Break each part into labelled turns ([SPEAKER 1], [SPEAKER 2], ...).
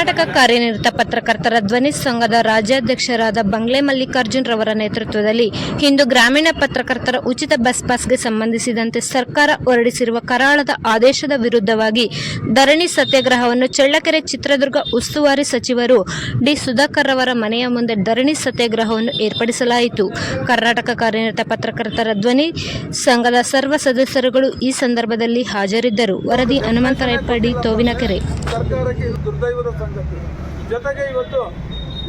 [SPEAKER 1] ಕರ್ನಾಟಕ ಕಾರ್ಯನಿರತ ಪತ್ರಕರ್ತರ ಧ್ವನಿ ಸಂಘದ ರಾಜ್ಯಾಧ್ಯಕ್ಷರಾದ ಬಂಗ್ಲೆ ಮಲ್ಲಿಕಾರ್ಜುನ್ ರವರ ನೇತೃತ್ವದಲ್ಲಿ ಇಂದು ಗ್ರಾಮೀಣ ಪತ್ರಕರ್ತರ ಉಚಿತ ಬಸ್ ಪಾಸ್ಗೆ ಸಂಬಂಧಿಸಿದಂತೆ ಸರ್ಕಾರ ಹೊರಡಿಸಿರುವ ಕರಾಳದ ಆದೇಶದ ವಿರುದ್ಧವಾಗಿ ಧರಣಿ ಸತ್ಯಾಗ್ರಹವನ್ನು ಚಳ್ಳಕೆರೆ ಚಿತ್ರದುರ್ಗ ಉಸ್ತುವಾರಿ ಸಚಿವರು ಡಿ ಸುಧಾಕರ್ ರವರ ಮನೆಯ ಮುಂದೆ ಧರಣಿ ಸತ್ಯಾಗ್ರಹವನ್ನು ಏರ್ಪಡಿಸಲಾಯಿತು. ಕರ್ನಾಟಕ ಕಾರ್ಯನಿರತ ಪತ್ರಕರ್ತರ ಧ್ವನಿ ಸಂಘದ ಸರ್ವ ಸದಸ್ಯರುಗಳು ಈ ಸಂದರ್ಭದಲ್ಲಿ ಹಾಜರಿದ್ದರು. ವರದಿ ಹನುಮಂತರಾಯಪ್ಪ ಡಿ ತೋವಿನಕೆರೆ.
[SPEAKER 2] ಸರ್ಕಾರಕ್ಕೆ ಇದು ದುರ್ದೈವದ ಸಂಗತಿ. ಜೊತೆಗೆ ಇವತ್ತು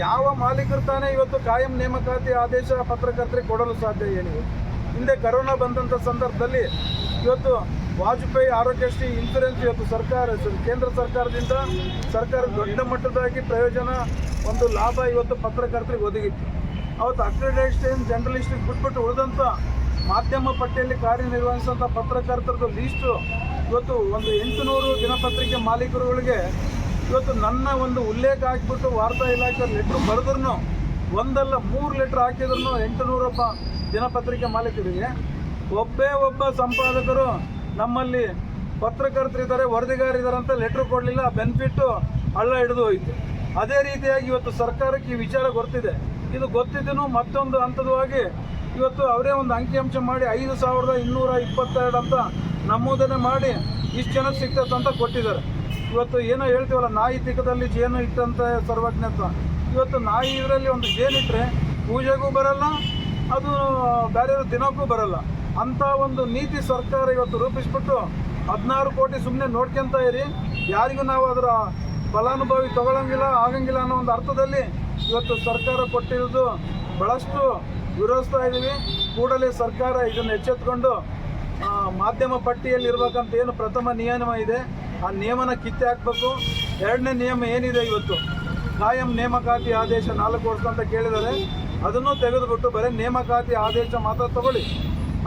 [SPEAKER 2] ಯಾವ ಮಾಲೀಕರು ತಾನೇ ಇವತ್ತು ಕಾಯಂ ನೇಮಕಾತಿ ಆದೇಶ ಪತ್ರಕರ್ತರಿಗೆ ಕೊಡಲು ಸಾಧ್ಯ ಏನಿದೆ? ಹಿಂದೆ ಕರೋನಾ ಬಂದಂಥ ಸಂದರ್ಭದಲ್ಲಿ ಇವತ್ತು ವಾಜಪೇಯಿ ಆರೋಗ್ಯಶ್ರೀ ಇನ್ಸೂರೆನ್ಸ್ ಇವತ್ತು ಸರ್ಕಾರ ಕೇಂದ್ರ ಸರ್ಕಾರದಿಂದ ಸರ್ಕಾರ ದೊಡ್ಡ ಮಟ್ಟದಾಗಿ ಪ್ರಯೋಜನ, ಒಂದು ಲಾಭ ಇವತ್ತು ಪತ್ರಕರ್ತರಿಗೆ ಒದಗಿತ್ತು. ಅವತ್ತು ಅಕ್ರೆಡೇಷನ್ ಜರ್ನಲಿಸ್ಟಿಗೆ ಬಿಟ್ಬಿಟ್ಟು ಉಳಿದಂಥ ಮಾಧ್ಯಮ ಪಟ್ಟಿಯಲ್ಲಿ ಕಾರ್ಯನಿರ್ವಹಿಸುವಂಥ ಪತ್ರಕರ್ತರದ್ದು ಲೀಸ್ಟು ಇವತ್ತು ಒಂದು ಎಂಟುನೂರು ದಿನಪತ್ರಿಕೆ ಮಾಲೀಕರುಗಳಿಗೆ ಇವತ್ತು ನನ್ನ ಒಂದು ಉಲ್ಲೇಖ ಹಾಕಿಬಿಟ್ಟು ವಾರ್ತಾ ಇಲಾಖೆ ಲೆಟ್ರ್ ಬರೆದ್ರು ಒಂದಲ್ಲ ಮೂರು ಲೆಟ್ರ್ ಹಾಕಿದ್ರು ಎಂಟುನೂರೊಬ್ಬ ದಿನಪತ್ರಿಕೆ ಮಾಲೀಕರಿಗೆ. ಒಬ್ಬೇ ಒಬ್ಬ ಸಂಪಾದಕರು ನಮ್ಮಲ್ಲಿ ಪತ್ರಕರ್ತರಿದ್ದಾರೆ ವರದಿಗಾರಿದ್ದಾರೆ ಅಂತ ಲೆಟ್ರ್ ಕೊಡಲಿಲ್ಲ, ಬೆನಿಫಿಟ್ಟು ಹಳ್ಳ ಹಿಡಿದು ಹೋಯಿತು. ಅದೇ ರೀತಿಯಾಗಿ ಇವತ್ತು ಸರ್ಕಾರಕ್ಕೆ ಈ ವಿಚಾರ ಗೊತ್ತಿದೆ. ಇದು ಗೊತ್ತಿದ್ದೂ ಮತ್ತೊಂದು ಹಂತದವಾಗಿ ಇವತ್ತು ಅವರೇ ಒಂದು ಅಂಕಿಅಂಶ ಮಾಡಿ ಐದು ಸಾವಿರದ ಇನ್ನೂರ ಇಪ್ಪತ್ತೆರಡು ಅಂತ ನಮೂದನೆ ಮಾಡಿ ಇಷ್ಟು ಜನ ಸಿಗ್ತದೆ ಅಂತ ಕೊಟ್ಟಿದ್ದಾರೆ. ಇವತ್ತು ಏನೋ ಹೇಳ್ತೀವಲ್ಲ, ನಾಯಿ ತಿಕ್ಕದಲ್ಲಿ ಜೇನು ಇಟ್ಟಂತ ಸರ್ವಜ್ಞತ್ವ ಇವತ್ತು ನಾಯಿ ಇದರಲ್ಲಿ ಒಂದು ಜೇನಿಟ್ಟರೆ ಪೂಜೆಗೂ ಬರಲ್ಲ, ಅದು ಬೇರೆ ದಿನಕ್ಕೂ ಬರಲ್ಲ. ಅಂಥ ಒಂದು ನೀತಿ ಸರ್ಕಾರ ಇವತ್ತು ರೂಪಿಸ್ಬಿಟ್ಟು ಹದಿನಾರು ಕೋಟಿ ಸುಮ್ಮನೆ ನೋಡ್ಕೊಂತ ಇರಿ. ಯಾರಿಗೂ ನಾವು ಅದರ ಫಲಾನುಭವಿ ತಗೊಳ್ಳೋಂಗಿಲ್ಲ ಆಗಂಗಿಲ್ಲ ಅನ್ನೋ ಒಂದು ಅರ್ಥದಲ್ಲಿ ಇವತ್ತು ಸರ್ಕಾರ ಕೊಟ್ಟಿರೋದು ಭಾಳಷ್ಟು ವಿರೋಧಿಸ್ತಾ ಇದ್ದೀವಿ. ಕೂಡಲೇ ಸರ್ಕಾರ ಇದನ್ನು ಎಚ್ಚೆತ್ಕೊಂಡು ಮಾಧ್ಯಮ ಪಟ್ಟಿಯಲ್ಲಿ ಇರಬೇಕಂತ ಏನು ಪ್ರಥಮ ನಿಯಮ ಇದೆ. ಆ ನಿಯಮನ ಕಿತ್ತೆ ಹಾಕಬೇಕು. ಎರಡನೇ ನಿಯಮ ಏನಿದೆ ಇವತ್ತು? ಕಾಯಂ ನೇಮಕಾತಿ ಆದೇಶ ನಾಲ್ಕು ವರ್ಷ ಅಂತ ಕೇಳಿದರೆ ಅದನ್ನು ತೆಗೆದುಬಿಟ್ಟು ಬರೀ ನೇಮಕಾತಿ ಆದೇಶ ಮಾತ್ರ ತಗೊಳ್ಳಿ.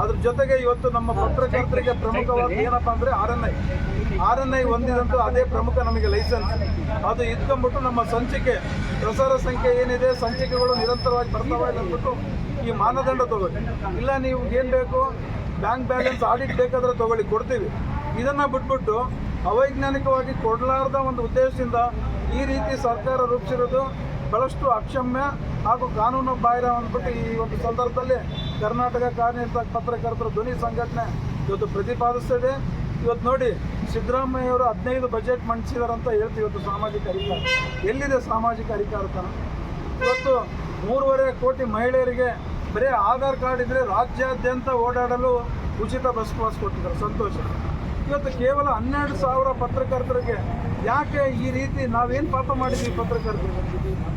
[SPEAKER 2] ಅದ್ರ ಜೊತೆಗೆ ಇವತ್ತು ನಮ್ಮ ಪತ್ರಕರ್ತರಿಗೆ ಪ್ರಮುಖವಾಗಿ ಏನಪ್ಪ ಅಂದರೆ R N I R N I ಹೊಂದಿದಂತೂ ಅದೇ ಪ್ರಮುಖ ನಮಗೆ ಲೈಸೆನ್ಸ್. ಅದು ಇದ್ಕೊಂಡ್ಬಿಟ್ಟು ನಮ್ಮ ಸಂಚಿಕೆ, ಪ್ರಸಾರ ಸಂಖ್ಯೆ ಏನಿದೆ, ಸಂಚಿಕೆಗಳು ನಿರಂತರವಾಗಿ ಬರ್ತಾವೆ ಅಂದ್ಬಿಟ್ಟು ಈ ಮಾನದಂಡ ತಗೊಳ್ಳಿ. ಇಲ್ಲ ನೀವು ಏನು ಬೇಕು? ಬ್ಯಾಂಕ್ ಬ್ಯಾಲೆನ್ಸ್ ಆಡಿಟ್ ಬೇಕಾದ್ರೆ ತಗೊಳ್ಳಿ, ಕೊಡ್ತೀವಿ. ಇದನ್ನು ಬಿಟ್ಬಿಟ್ಟು ಅವೈಜ್ಞಾನಿಕವಾಗಿ ಕೊಡಲಾರ್ದ ಒಂದು ಉದ್ದೇಶದಿಂದ ಈ ರೀತಿ ಸರ್ಕಾರ ರೂಪಿಸಿರೋದು ಬಹಳಷ್ಟು ಅಕ್ಷಮ್ಯ ಹಾಗೂ ಕಾನೂನು ಬಾಹಿರ ಅಂದ್ಬಿಟ್ಟು ಈ ಒಂದು ಸಂದರ್ಭದಲ್ಲಿ ಕರ್ನಾಟಕ ಕಾರ್ಯನಿರತ ಪತ್ರಕರ್ತರ ಧ್ವನಿ ಸಂಘಟನೆ ಇವತ್ತು ಪ್ರತಿಪಾದಿಸ್ತಿದೆ ಇವತ್ತು ನೋಡಿ, ಸಿದ್ದರಾಮಯ್ಯವರು ಹದಿನೈದು ಬಜೆಟ್ ಮಂಡಿಸಿದಾರಂತ ಹೇಳ್ತೀವಿ ಇವತ್ತು ಸಾಮಾಜಿಕ ಅಧಿಕಾರ. ಎಲ್ಲಿದೆ ಸಾಮಾಜಿಕ ಅಧಿಕಾರತನ? ಇವತ್ತು ಮೂರುವರೆ ಕೋಟಿ ಮಹಿಳೆಯರಿಗೆ ಬರೀ ಆಧಾರ್ ಕಾರ್ಡ್ ಇದ್ದರೆ ರಾಜ್ಯಾದ್ಯಂತ ಓಡಾಡಲು ಉಚಿತ ಬಸ್ ಪಾಸ್ ಕೊಟ್ಟಿದ್ದಾರೆ ಸಂತೋಷ. ಇವತ್ತು ಕೇವಲ ಹನ್ನೆರಡು ಸಾವಿರ ಪತ್ರಕರ್ತರಿಗೆ ಯಾಕೆ ಈ ರೀತಿ ನಾವೇನು ಪಾಪ ಮಾಡಿದ್ವಿ ಪತ್ರಕರ್ತರಿಗೆ?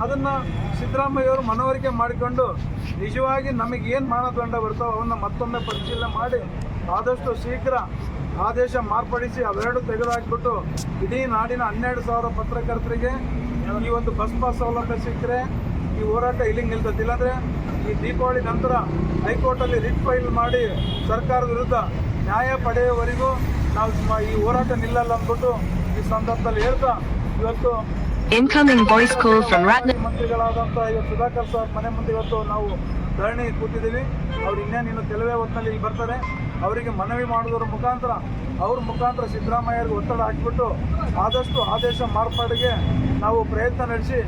[SPEAKER 2] ಅದನ್ನು ಸಿದ್ದರಾಮಯ್ಯವರು ಮನವರಿಕೆ ಮಾಡಿಕೊಂಡು ನಿಜವಾಗಿ ನಮಗೇನು ಮಾನದಂಡ ಬರ್ತಾವೆ ಅವನ್ನ ಮತ್ತೊಮ್ಮೆ ಪರಿಶೀಲನೆ ಮಾಡಿ ಆದಷ್ಟು ಶೀಘ್ರ ಆದೇಶ ಮಾರ್ಪಡಿಸಿ ಅವೆರಡು ತೆಗೆದುಹಾಕ್ಬಿಟ್ಟು ಇಡೀ ನಾಡಿನ ಹನ್ನೆರಡು ಸಾವಿರ ಪತ್ರಕರ್ತರಿಗೆ ಈ ಒಂದು ಬಸ್ ಪಾಸ್ ಸೌಲಭ್ಯ ಸಿಕ್ಕರೆ ಈ ಹೋರಾಟ ಇಲ್ಲಿಗೆ ನಿಲ್ತದೆ ಇಲ್ಲಾಂದರೆ ಈ ದೀಪಾವಳಿ ನಂತರ ಹೈಕೋರ್ಟಲ್ಲಿ ರಿಟ್ ಫೈಲ್ ಮಾಡಿ ಸರ್ಕಾರದ ವಿರುದ್ಧ ನ್ಯಾಯ ಪಡೆಯುವವರೆಗೂ ನಾವು ಈ ಹೋರಾಟ ನಿಲ್ಲಲ್ಲ ಅಂದ್ಬಿಟ್ಟು ಈ ಸಂದರ್ಭದಲ್ಲಿ ಹೇಳ್ತಾ ಇವತ್ತು
[SPEAKER 3] ಇನ್ಕಮಿಂಗ್ ವಾಯ್ಸ್ ಕಾಲ್ ಫ್ರಮ್.
[SPEAKER 2] ಮಂತ್ರಿಗಳಾದಂಥ ಇವತ್ತು ಸುಧಾಕರ್ ಸರ್ ಮನೆ ಮುಂದೆ ಇವತ್ತು ನಾವು ಧರಣಿ ಕೂತಿದ್ದೀವಿ ಅವ್ರು ಇನ್ನೇನು ಇನ್ನು ಕೆಲವೇ ಹೊತ್ತಿನಲ್ಲಿ ಇಲ್ಲಿ ಬರ್ತಾರೆ ಅವರಿಗೆ ಮನವಿ ಮಾಡೋದ್ರ ಮುಖಾಂತರ ಅವ್ರ ಮುಖಾಂತರ ಸಿದ್ದರಾಮಯ್ಯರಿಗೆ ಒತ್ತಡ ಹಾಕಿಬಿಟ್ಟು ಆದಷ್ಟು ಆದೇಶ ಮಾರ್ಪಾಡಿಗೆ ನಾವು ಪ್ರಯತ್ನ ನಡೆಸಿ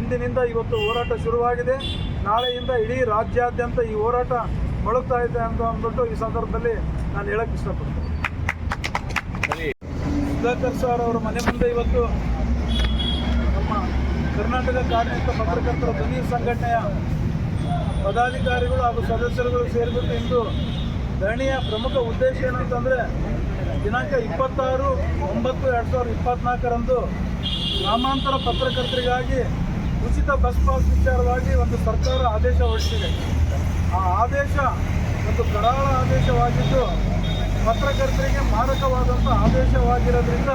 [SPEAKER 2] ಇಂದಿನಿಂದ ಇವತ್ತು ಹೋರಾಟ ಶುರುವಾಗಿದೆ. ನಾಳೆಯಿಂದ ಇಡೀ ರಾಜ್ಯಾದ್ಯಂತ ಈ ಹೋರಾಟ ಮೊಳಗ್ತಾ ಇದೆ ಅಂತ ಅಂದ್ಬಿಟ್ಟು ಈ ಸಂದರ್ಭದಲ್ಲಿ ನಾನು ಹೇಳಕ್ಕೆ ಇಷ್ಟಪಡ್ತೀನಿ. ಸುಧಾಕರ್ ಸರ್ ಅವರ ಮನೆ ಮುಂದೆ ಇವತ್ತು ನಮ್ಮ ಕರ್ನಾಟಕ ಕಾರ್ಯನಿರತ ಪತ್ರಕರ್ತರ ಧ್ವನಿ ಸಂಘಟನೆಯ ಪದಾಧಿಕಾರಿಗಳು ಹಾಗೂ ಸದಸ್ಯರುಗಳು ಸೇರಿಬಿಟ್ಟು ಇಂದು ಧರಣಿಯ ಪ್ರಮುಖ ಉದ್ದೇಶ ಏನಂತಂದರೆ ದಿನಾಂಕ ಇಪ್ಪತ್ತಾರು ಒಂಬತ್ತು ಎರಡು ಸಾವಿರದ ಇಪ್ಪತ್ತ್ನಾಲ್ಕರಂದು ಗ್ರಾಮಾಂತರ ಪತ್ರಕರ್ತರಿಗಾಗಿ ಉಚಿತ ಬಸ್ ಪಾಸ್ ವಿಚಾರವಾಗಿ ಒಂದು ಸರ್ಕಾರ ಆದೇಶ ಹೊರಡಿಸಿದೆ ಆ ಆದೇಶ ಒಂದು ಕರಾಳ ಆದೇಶವಾಗಿದ್ದು, ಪತ್ರಕರ್ತರಿಗೆ ಮಾರಕವಾದಂಥ ಆದೇಶವಾಗಿರೋದ್ರಿಂದ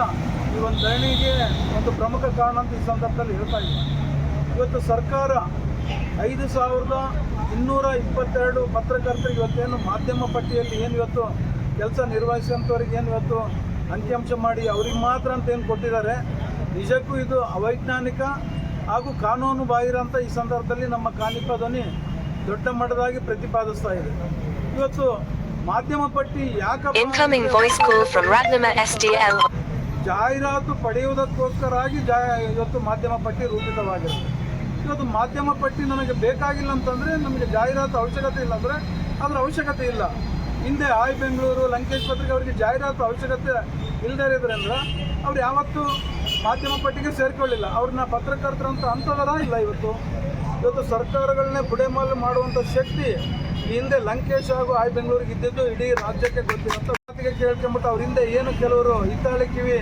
[SPEAKER 2] ಈ ಒಂದು ಧರಣಿಗೆ ಒಂದು ಪ್ರಮುಖ ಕಾರಣ ಅಂತ ಈ ಸಂದರ್ಭದಲ್ಲಿ ಹೇಳ್ತಾ ಇದೆ ಇವತ್ತು ಸರ್ಕಾರ ಐದು ಸಾವಿರದ ಇನ್ನೂರ ಇಪ್ಪತ್ತೆರಡು ಪತ್ರಕರ್ತರಿಗೆ ಇವತ್ತೇನು ಮಾಧ್ಯಮ ಪಟ್ಟಿಯಲ್ಲಿ ಏನು ಇವತ್ತು ಕೆಲಸ ನಿರ್ವಹಿಸುವಂಥವ್ರಿಗೆ ಏನು ಇವತ್ತು ಅಂಕಿಅಂಶ ಮಾಡಿ ಅವ್ರಿಗೆ ಮಾತ್ರ ಅಂತ ಏನು ಕೊಟ್ಟಿದ್ದಾರೆ, ನಿಜಕ್ಕೂ ಇದು ಅವೈಜ್ಞಾನಿಕ ಹಾಗೂ ಕಾನೂನು ಬಾಹಿರ ಅಂತ ಈ ಸಂದರ್ಭದಲ್ಲಿ ನಮ್ಮ ಕಾನಿಪ ಧ್ವನಿ ದೊಡ್ಡ ಮಟ್ಟದಾಗಿ ಪ್ರತಿಪಾದಿಸ್ತಾ ಇದೆ. ಇವತ್ತು ಮಾಧ್ಯಮ ಪಟ್ಟಿ ಯಾಕಪ್ಪ
[SPEAKER 3] SDL.
[SPEAKER 2] ಜಾಹೀರಾತು ಪಡೆಯುವುದಕ್ಕೋಸ್ಕರಾಗಿ ಜಾ ಇವತ್ತು ಮಾಧ್ಯಮ ಪಟ್ಟಿ ರೂಪಿತವಾಗಿರುತ್ತೆ ಇವತ್ತು ಮಾಧ್ಯಮ ಪಟ್ಟಿ ನನಗೆ ಬೇಕಾಗಿಲ್ಲ ಅಂತಂದರೆ ನಮಗೆ ಜಾಹೀರಾತು ಅವಶ್ಯಕತೆ ಇಲ್ಲ ಅಂದರೆ ಅದರ ಅವಶ್ಯಕತೆ ಇಲ್ಲ. ಹಿಂದೆ ಆಯ್ ಬೆಂಗಳೂರು ಲಂಕೇಶ್ ಪತ್ರಿಕೆ ಅವರಿಗೆ ಜಾಹೀರಾತು ಅವಶ್ಯಕತೆ ಇಲ್ಲದೇ ಇರೋದ್ರಿಂದ ಅವ್ರು ಯಾವತ್ತೂ ಮಾಧ್ಯಮ ಪಟ್ಟಿಗೆ ಸೇರ್ಕೊಳ್ಳಿಲ್ಲ. ಅವ್ರನ್ನ ಪತ್ರಕರ್ತರಂತ ಅಂತದರ ಇಲ್ಲ ಇವತ್ತು. ಇವತ್ತು ಸರ್ಕಾರಗಳನ್ನೇ ಬುಡೆಮಾಲು ಮಾಡುವಂಥ ಶಕ್ತಿ ಈ ಹಿಂದೆ ಲಂಕೇಶ್ ಹಾಗೂ ಆಯ್ ಬೆಂಗಳೂರಿಗೆ ಇದ್ದಿದ್ದು ಇಡೀ ರಾಜ್ಯಕ್ಕೆ ಗೊತ್ತಿರುವಂಥ ಮಾತಿಗೆ ಕೇಳ್ಕೊಂಬಿಟ್ಟು ಅವ್ರ ಹಿಂದೆ ಏನು ಕೆಲವರು ಹಿತ್ತಾಳೆ ಕಿವಿ,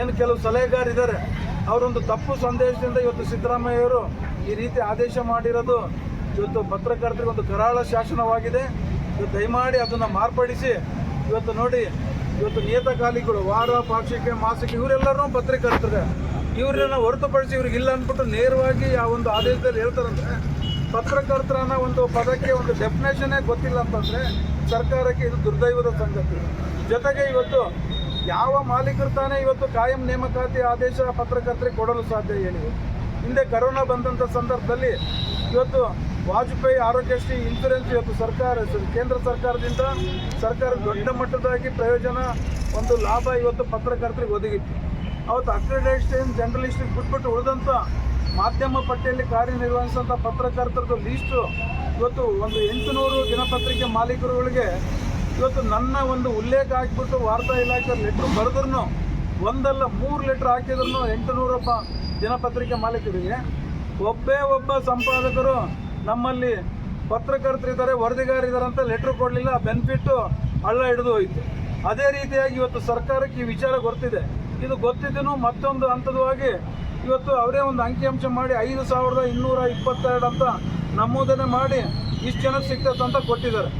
[SPEAKER 2] ಏನು ಕೆಲವು ಸಲಹೆಗಾರಿದ್ದಾರೆ. ಅವರೊಂದು ತಪ್ಪು ಸಂದೇಶದಿಂದ ಇವತ್ತು ಸಿದ್ದರಾಮಯ್ಯವರು ಈ ರೀತಿ ಆದೇಶ ಮಾಡಿರೋದು ಇವತ್ತು ಪತ್ರಕರ್ತರಿಗೆ ಒಂದು ಕರಾಳ ಶಾಸನವಾಗಿದೆ. ದಯಮಾಡಿ ಅದನ್ನು ಮಾರ್ಪಡಿಸಿ. ಇವತ್ತು ನೋಡಿ ಇವತ್ತು ನಿಯತಕಾಲಿಗಳು ವಾರ ಪಾಕ್ಷಿಕ ಮಾಸಿಕ ಇವರೆಲ್ಲರೂ ಪತ್ರಿಕರ್ತಾರೆ ಇವ್ರನ್ನ ಹೊರತುಪಡಿಸಿ ಇವ್ರಿಗೆ ಇಲ್ಲ ಅಂದ್ಬಿಟ್ಟು ನೇರವಾಗಿ ಆ ಒಂದು ಆದೇಶದಲ್ಲಿ ಹೇಳ್ತಾರಂದ್ರೆ, ಪತ್ರಕರ್ತರನ್ನ ಒಂದು ಪದಕ್ಕೆ ಒಂದು ಡೆಫಿನೇಷನ್ನೇ ಗೊತ್ತಿಲ್ಲ ಅಂತಂದರೆ ಸರ್ಕಾರಕ್ಕೆ ಇದು ದುರ್ದೈವದ ಸಂಗತಿ. ಜೊತೆಗೆ ಇವತ್ತು ಯಾವ ಮಾಲೀಕರು ತಾನೇ ಇವತ್ತು ಕಾಯಂ ನೇಮಕಾತಿ ಆದೇಶ ಪತ್ರಕರ್ತರಿಗೆ ಕೊಡಲು ಸಾಧ್ಯ ಹೇಳಿ ಹಿಂದೆ ಕರೋನಾ ಬಂದಂಥ ಸಂದರ್ಭದಲ್ಲಿ ಇವತ್ತು ವಾಜಪೇಯಿ ಆರೋಗ್ಯಶ್ರೀ ಇನ್ಸೂರೆನ್ಸ್ ಇವತ್ತು ಸರ್ಕಾರ, ಕೇಂದ್ರ ಸರ್ಕಾರದಿಂದ ಸರ್ಕಾರ ದೊಡ್ಡ ಮಟ್ಟದಾಗಿ ಪ್ರಯೋಜನ, ಒಂದು ಲಾಭ ಇವತ್ತು ಪತ್ರಕರ್ತರಿಗೆ ಒದಗಿತ್ತು. ಅವತ್ತು ಅಕ್ರೆಡೇಷನ್ ಜರ್ನಲಿಸ್ಟಿಗೆ ಬಿಟ್ಬಿಟ್ಟು ಉಳಿದಂಥ ಮಾಧ್ಯಮ ಪಟ್ಟಿಯಲ್ಲಿ ಕಾರ್ಯನಿರ್ವಹಿಸಿದಂಥ ಪತ್ರಕರ್ತರದ್ದು ಲೀಸ್ಟು ಇವತ್ತು ಒಂದು ಎಂಟುನೂರು ದಿನಪತ್ರಿಕೆ ಮಾಲೀಕರುಗಳಿಗೆ ಇವತ್ತು ನನ್ನ ಒಂದು ಉಲ್ಲೇಖ ಹಾಕಿಬಿಟ್ಟು ವಾರ್ತಾ ಇಲಾಖೆ ಲೆಟ್ರ್ ಬರೆದ್ರೂ ಒಂದಲ್ಲ ಮೂರು ಲೆಟ್ರ್ ಹಾಕಿದ್ರು ಎಂಟುನೂರೊಬ್ಬ ದಿನಪತ್ರಿಕೆ ಮಾಲೀಕರಿಗೆ ಒಬ್ಬೇ ಒಬ್ಬ ಸಂಪಾದಕರು ನಮ್ಮಲ್ಲಿ ಪತ್ರಕರ್ತರಿದ್ದಾರೆ ವರದಿಗಾರಿದ್ದಾರೆ ಅಂತ ಲೆಟ್ರ್ ಕೊಡಲಿಲ್ಲ, ಬೆನಿಫಿಟ್ಟು ಹಳ್ಳ ಹಿಡಿದು ಹೋಯಿತು. ಅದೇ ರೀತಿಯಾಗಿ ಇವತ್ತು ಸರ್ಕಾರಕ್ಕೆ ಈ ವಿಚಾರ ಗೊತ್ತಿದೆ. ಇದು ಗೊತ್ತಿದ್ದೂ ಮತ್ತೊಂದು ಹಂತದವಾಗಿ ಇವತ್ತು ಅವರೇ ಒಂದು ಅಂಕಿಅಂಶ ಮಾಡಿ ಐದು ಸಾವಿರದ ಇನ್ನೂರ ಇಪ್ಪತ್ತೆರಡು ಅಂತ ನಮೂದನೆ ಮಾಡಿ ಇಷ್ಟು ಜನಕ್ಕೆ ಸಿಗ್ತದೆ ಅಂತ ಕೊಟ್ಟಿದ್ದಾರೆ.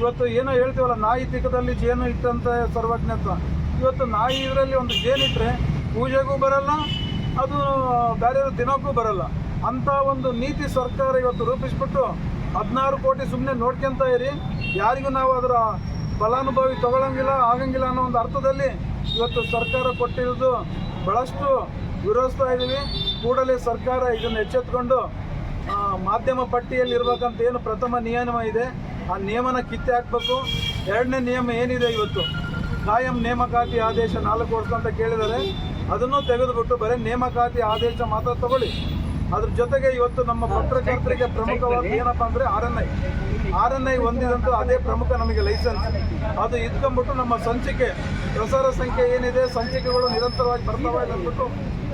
[SPEAKER 2] ಇವತ್ತು ಏನೋ ಹೇಳ್ತೀವಲ್ಲ, ನಾಯಿ ತಿಕ್ಕದಲ್ಲಿ ಜೇನು ಇಟ್ಟಂತ ಸರ್ವಜ್ಞತ್ವ. ಇವತ್ತು ನಾಯಿ ಇದರಲ್ಲಿ ಒಂದು ಜೇನಿಟ್ರೆ ಪೂಜೆಗೂ ಬರಲ್ಲ ಅದು ಬೇರೆ ದಿನಕ್ಕೂ ಬರಲ್ಲ. ಅಂತ ಒಂದು ನೀತಿ ಸರ್ಕಾರ ಇವತ್ತು ರೂಪಿಸ್ಬಿಟ್ಟು ಹದಿನಾರು ಕೋಟಿ ಸುಮ್ಮನೆ ನೋಡ್ಕೊಂತ ಇರಿ. ಯಾರಿಗೂ ನಾವು ಅದರ ಫಲಾನುಭವಿ ತಗೊಳ್ಳಂಗಿಲ್ಲ ಆಗಂಗಿಲ್ಲ ಅನ್ನೋ ಒಂದು ಅರ್ಥದಲ್ಲಿ ಇವತ್ತು ಸರ್ಕಾರ ಕೊಟ್ಟಿರೋದು ಭಾಳಷ್ಟು ವಿರೋಧಿಸ್ತಾ ಇದ್ದೀವಿ ಕೂಡಲೇ ಸರ್ಕಾರ ಇದನ್ನು ಎಚ್ಚೆತ್ಕೊಂಡು ಮಾಧ್ಯಮ ಪಟ್ಟಿಯಲ್ಲಿ ಇರಬೇಕಂತ ಏನು ಪ್ರಥಮ ನಿಯಮ ಇದೆ. ಆ ನಿಯಮನ ಕಿತ್ತೆ ಹಾಕಬೇಕು. ಎರಡನೇ ನಿಯಮ ಏನಿದೆ ಇವತ್ತು? ಕಾಯಂ ನೇಮಕಾತಿ ಆದೇಶ ನಾಲ್ಕು ವರ್ಷ ಅಂತ ಕೇಳಿದರೆ ಅದನ್ನು ತೆಗೆದುಬಿಟ್ಟು ಬರೀ ನೇಮಕಾತಿ ಆದೇಶ ಮಾತ್ರ ತಗೊಳ್ಳಿ. ಅದ್ರ ಜೊತೆಗೆ ಇವತ್ತು ನಮ್ಮ ಪತ್ರಕರ್ತರಿಗೆ ಪ್ರಮುಖವಾಗಿ ಏನಪ್ಪ ಅಂದರೆ R N I R N I ಹೊಂದಿದಂತೂ ಅದೇ ಪ್ರಮುಖ ನಮಗೆ ಲೈಸೆನ್ಸ್. ಅದು ಇದ್ಕೊಂಡ್ಬಿಟ್ಟು ನಮ್ಮ ಸಂಚಿಕೆ, ಪ್ರಸಾರ ಸಂಖ್ಯೆ ಏನಿದೆ, ಸಂಚಿಕೆಗಳು ನಿರಂತರವಾಗಿ ಬರ್ತವೆ ಅಂದ್ಬಿಟ್ಟು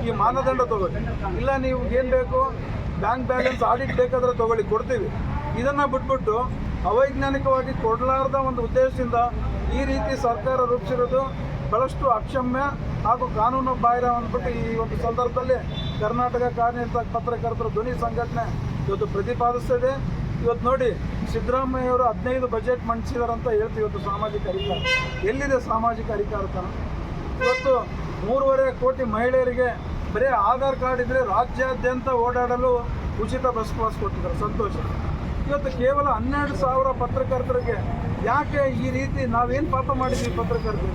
[SPEAKER 2] ಈ ಮಾನದಂಡ ತಗೊಳ್ಳಿ. ಇಲ್ಲ ನೀವು ಏನು ಬೇಕು? ಬ್ಯಾಂಕ್ ಬ್ಯಾಲೆನ್ಸ್ ಆಡಿಟ್ ಬೇಕಾದ್ರೆ ತಗೊಳ್ಳಿ, ಕೊಡ್ತೀವಿ. ಇದನ್ನು ಬಿಟ್ಬಿಟ್ಟು ಅವೈಜ್ಞಾನಿಕವಾಗಿ ಕೊಡಲಾರ್ದ ಒಂದು ಉದ್ದೇಶದಿಂದ ಈ ರೀತಿ ಸರ್ಕಾರ ರೂಪಿಸಿರೋದು ಬಹಳಷ್ಟು ಅಕ್ಷಮ್ಯ ಹಾಗೂ ಕಾನೂನು ಬಾಹಿರ ಅಂದ್ಬಿಟ್ಟು ಈ ಒಂದು ಸಂದರ್ಭದಲ್ಲಿ ಕರ್ನಾಟಕ ಕಾರ್ಯನಿರತ ಪತ್ರಕರ್ತರ ಧ್ವನಿ ಸಂಘಟನೆ ಇವತ್ತು ಪ್ರತಿಪಾದಿಸ್ತದೆ. ಇವತ್ತು ನೋಡಿ ಸಿದ್ದರಾಮಯ್ಯವರು ಹದಿನೈದು ಬಜೆಟ್ ಮಂಡಿಸಿದಾರಂತ ಹೇಳ್ತೀವಿ ಇವತ್ತು ಸಾಮಾಜಿಕ ಅಧಿಕಾರ. ಎಲ್ಲಿದೆ ಸಾಮಾಜಿಕ ಅಧಿಕಾರತನ ಇವತ್ತು ಮೂರುವರೆ ಕೋಟಿ ಮಹಿಳೆಯರಿಗೆ ಬರೀ ಆಧಾರ್ ಕಾರ್ಡ್ ಇದ್ದರೆ ರಾಜ್ಯಾದ್ಯಂತ ಓಡಾಡಲು ಉಚಿತ ಬಸ್ ಪಾಸ್ ಕೊಟ್ಟಿದ್ದಾರೆ. ಸಂತೋಷ. ಇವತ್ತು ಕೇವಲ ಹನ್ನೆರಡು ಸಾವಿರ ಪತ್ರಕರ್ತರಿಗೆ ಯಾಕೆ ಈ ರೀತಿ ನಾವೇನು ಪಾಪ ಮಾಡಿದ್ವಿ ಪತ್ರಕರ್ತರು?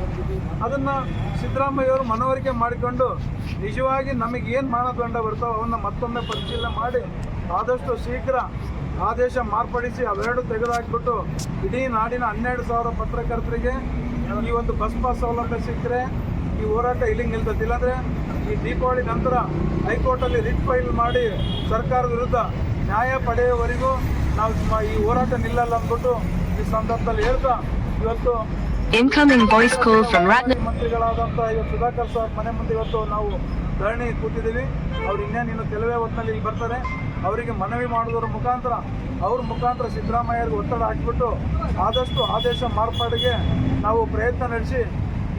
[SPEAKER 2] ಅದನ್ನು ಸಿದ್ದರಾಮಯ್ಯವರು ಮನವರಿಕೆ ಮಾಡಿಕೊಂಡು ನಿಜವಾಗಿ ನಮಗೇನು ಮಾನದಂಡ ಬರ್ತಾವೆ ಅವನ್ನ ಮತ್ತೊಮ್ಮೆ ಪರಿಶೀಲನೆ ಮಾಡಿ ಆದಷ್ಟು ಶೀಘ್ರ ಆದೇಶ ಮಾರ್ಪಡಿಸಿ ಅವೆರಡು ತೆಗೆದುಹಾಕ್ಬಿಟ್ಟು ಇಡೀ ನಾಡಿನ ಹನ್ನೆರಡು ಸಾವಿರ ಪತ್ರಕರ್ತರಿಗೆ ಈ ಒಂದು ಬಸ್ ಪಾಸ್ ಸೌಲಭ್ಯ ಸಿಕ್ಕರೆ, ಈ ಹೋರಾಟ ಇಲ್ಲಿಗೆ ನಿಲ್ತದೆ. ಇಲ್ಲಾಂದರೆ ಈ ದೀಪಾವಳಿ ನಂತರ ಹೈಕೋರ್ಟಲ್ಲಿ ರಿಟ್ ಫೈಲ್ ಮಾಡಿ ಸರ್ಕಾರದ ವಿರುದ್ಧ ನ್ಯಾಯ ಪಡೆಯುವವರೆಗೂ ನಾವು ಈ ಹೋರಾಟ ನಿಲ್ಲಲ್ಲ ಅಂದ್ಬಿಟ್ಟು ಈ ಸಂದರ್ಭದಲ್ಲಿ ಹೇಳ್ತಾ ಇವತ್ತು
[SPEAKER 3] incoming voice call from Ratna.
[SPEAKER 2] ಮಂತ್ರಿಗಳಾದಂಥ ಇವತ್ತು ಸುಧಾಕರ್ ಸರ್ ಮನೆ ಮುಂದೆ ಇವತ್ತು ನಾವು ಧರಣಿ ಕೂತಿದ್ದೀವಿ. ಅವ್ರು ಇನ್ನೇನು ಇನ್ನು ಕೆಲವೇ ಹೊತ್ತಿನಲ್ಲಿ ಇಲ್ಲಿ ಬರ್ತಾರೆ. ಅವರಿಗೆ ಮನವಿ ಮಾಡೋದ್ರ ಮುಖಾಂತರ ಅವ್ರ ಮುಖಾಂತರ ಸಿದ್ದರಾಮಯ್ಯರಿಗೆ ಒತ್ತಡ ಹಾಕಿಬಿಟ್ಟು ಆದಷ್ಟು ಆದೇಶ ಮಾರ್ಪಾಡಿಗೆ ನಾವು ಪ್ರಯತ್ನ ನಡೆಸಿ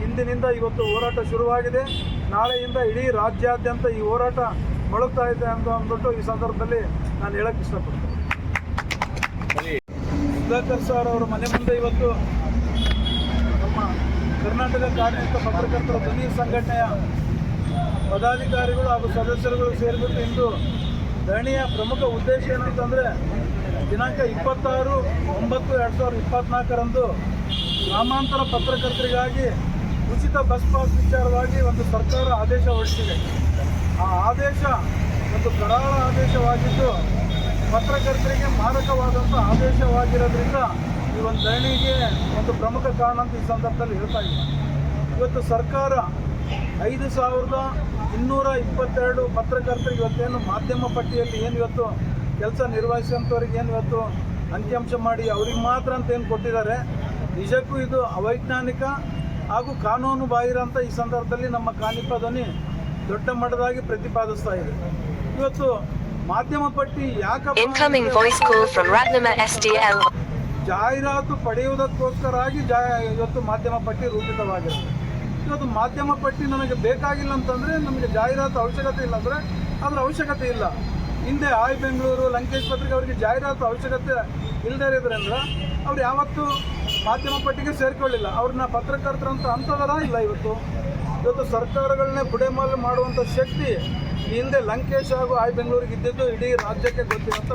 [SPEAKER 2] ಇಂದಿನಿಂದ ಇವತ್ತು ಹೋರಾಟ ಶುರುವಾಗಿದೆ. ನಾಳೆಯಿಂದ ಇಡೀ ರಾಜ್ಯಾದ್ಯಂತ ಈ ಹೋರಾಟ ಮೊಳಗ್ತಾ ಇದೆ ಅಂತ ಅಂದ್ಬಿಟ್ಟು ಈ ಸಂದರ್ಭದಲ್ಲಿ ನಾನು ಹೇಳಕ್ಕೆ ಇಷ್ಟಪಡ್ತೀನಿ. ಸುಧಾಕರ್ ಸರ್ ಅವರ ಮನೆ ಮುಂದೆ ಇವತ್ತು ನಮ್ಮ ಕರ್ನಾಟಕ ಕಾರ್ಮಿಕ ಪತ್ರಕರ್ತರ ಧ್ವನಿ ಸಂಘಟನೆಯ ಪದಾಧಿಕಾರಿಗಳು ಹಾಗೂ ಸದಸ್ಯರುಗಳು ಸೇರಿಬಿಟ್ಟು ಇಂದು ಧರಣಿಯ ಪ್ರಮುಖ ಉದ್ದೇಶ ಏನಂತಂದರೆ ದಿನಾಂಕ ಇಪ್ಪತ್ತಾರು, ಒಂಬತ್ತು, ಎರಡು ಸಾವಿರದ ಇಪ್ಪತ್ನಾಲ್ಕರಂದು ಗ್ರಾಮಾಂತರ ಪತ್ರಕರ್ತರಿಗಾಗಿ ಉಚಿತ ಬಸ್ ಪಾಸ್ ವಿಚಾರವಾಗಿ ಒಂದು ಸರ್ಕಾರ ಆದೇಶ ಹೊರಡಿಸಿದೆ. ಆ ಆದೇಶ ಒಂದು ಕರಾಳ ಆದೇಶವಾಗಿದ್ದು ಪತ್ರಕರ್ತರಿಗೆ ಮಾರಕವಾದಂಥ ಆದೇಶವಾಗಿರೋದ್ರಿಂದ ಈ ಒಂದು ಧರಣಿಗೆ ಒಂದು ಪ್ರಮುಖ ಕಾರಣ ಅಂತ ಈ ಸಂದರ್ಭದಲ್ಲಿ ಹೇಳ್ತಾ ಇಲ್ಲ ಇವತ್ತು ಸರ್ಕಾರ ಐದು ಸಾವಿರದ ಇನ್ನೂರ ಇಪ್ಪತ್ತೆರಡು ಪತ್ರಕರ್ತರಿಗೆ ಇವತ್ತೇನು ಮಾಧ್ಯಮ ಪಟ್ಟಿಯಲ್ಲಿ ಏನು ಇವತ್ತು ಕೆಲಸ ನಿರ್ವಹಿಸುವಂಥವ್ರಿಗೆ ಏನು ಇವತ್ತು ಅಂಕಿಅಂಶ ಮಾಡಿ ಅವ್ರಿಗೆ ಮಾತ್ರ ಅಂತ ಏನು ಕೊಟ್ಟಿದ್ದಾರೆ, ನಿಜಕ್ಕೂ ಇದು ಅವೈಜ್ಞಾನಿಕ ಹಾಗೂ ಕಾನೂನು ಬಾಹಿರ ಅಂತ ಈ ಸಂದರ್ಭದಲ್ಲಿ ನಮ್ಮ ಕಾನಿಪ ದೊಡ್ಡ ಮಟ್ಟದಾಗಿ ಪ್ರತಿಪಾದಿಸ್ತಾ ಇದೆ. ಇವತ್ತು ಮಾಧ್ಯಮ ಪಟ್ಟಿ ಯಾಕಪ್ಪ
[SPEAKER 3] Incoming voice call from Ratnama SDL.
[SPEAKER 2] ಜಾಹೀರಾತು ಪಡೆಯುವುದಕ್ಕೋಸ್ಕರಾಗಿ ಜಾ ಇವತ್ತು ಮಾಧ್ಯಮ ಪಟ್ಟಿ ರೂಪಿತವಾಗಿರುತ್ತೆ ಇವತ್ತು ಮಾಧ್ಯಮ ಪಟ್ಟಿ ನಮಗೆ ಬೇಕಾಗಿಲ್ಲ ಅಂತಂದರೆ ನಮಗೆ ಜಾಹೀರಾತು ಅವಶ್ಯಕತೆ ಇಲ್ಲ ಅಂದರೆ ಅದರ ಅವಶ್ಯಕತೆ ಇಲ್ಲ. ಹಿಂದೆ ಆಯ್ ಬೆಂಗಳೂರು ಲಂಕೇಶ್ ಪತ್ರಿಕೆ ಅವರಿಗೆ ಜಾಹೀರಾತು ಅವಶ್ಯಕತೆ ಇಲ್ಲದೇ ಇರೋದ್ರಿಂದ ಅವ್ರು ಯಾವತ್ತೂ ಮಾಧ್ಯಮ ಪಟ್ಟಿಗೆ ಸೇರಿಕೊಳ್ಳಿಲ್ಲ. ಅವ್ರನ್ನ ಪತ್ರಕರ್ತರಂತ ಅಂಥದರ ಇಲ್ಲ ಇವತ್ತು. ಇವತ್ತು ಸರ್ಕಾರಗಳನ್ನೇ ಬುಡೆಮಾಲು ಮಾಡುವಂಥ ಶಕ್ತಿ ಈ ಹಿಂದೆ ಲಂಕೇಶ್ ಹಾಗೂ ಆಯ್ ಬೆಂಗಳೂರಿಗೆ ಇದ್ದಿದ್ದು ಇಡೀ ರಾಜ್ಯಕ್ಕೆ ಗೊತ್ತಿರುವಂಥ